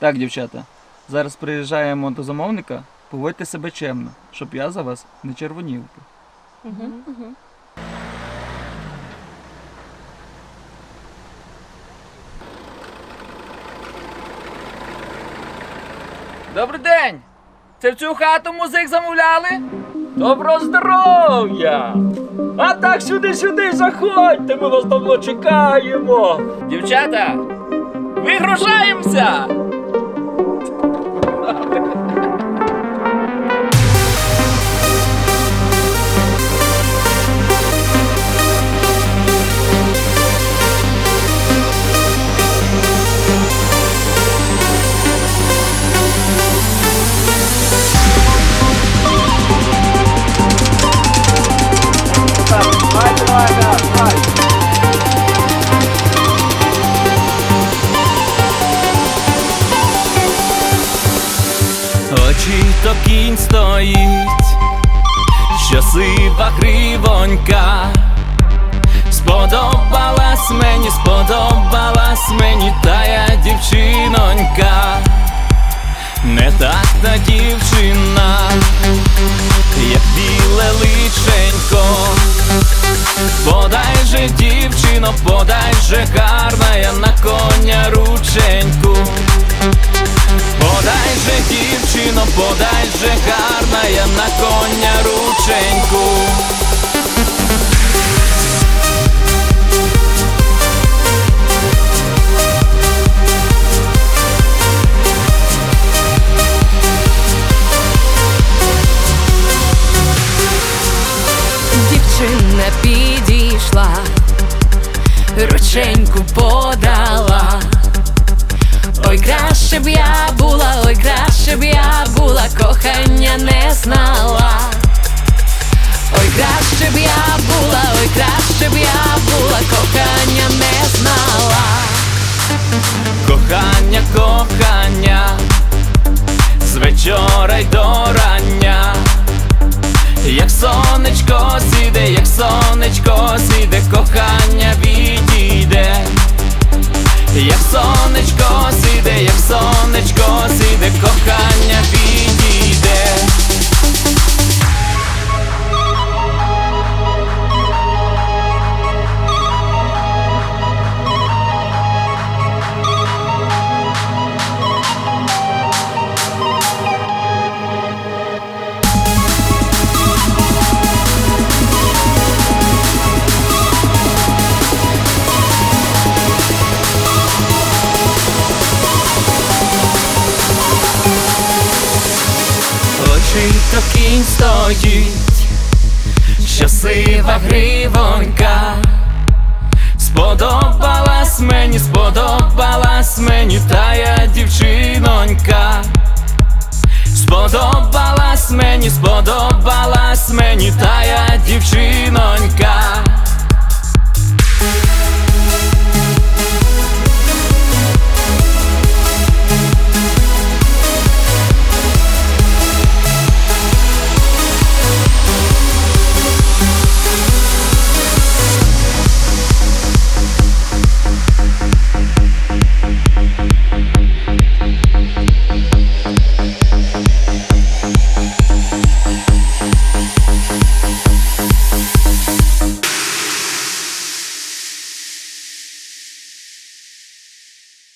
Так, дівчата, зараз приїжджаємо до замовника, поводьте себе чемно, щоб я за вас не червонів. Добрий день! Це в цю хату музик замовляли? Доброго здоров'я! А так сюди, сюди, заходьте, ми вас давно чекаємо. Дівчата, вигружаємося! Очі то кінь стоїть, що сива гривонька. Сподобалась мені, сподобалась мені тая дівчинонька, не так та дівчина, як біле личенько. Подай же, дівчино, подай же гарна я на коня рученьку. Я на коня рученьку. Дівчина підійшла, рученьку подала. Краще б я була, ой, краще б я була, кохання не знала. Ой, краще б я була, ой, краще б я була, кохання не знала. Кохання, кохання, з вечора й до рання. Як сонечко стоїть, щаслива гривонька. Сподобалась мені, сподобалась мені тая дівчинонька. Сподобалась мені, сподобалась мені тая дівчинонька.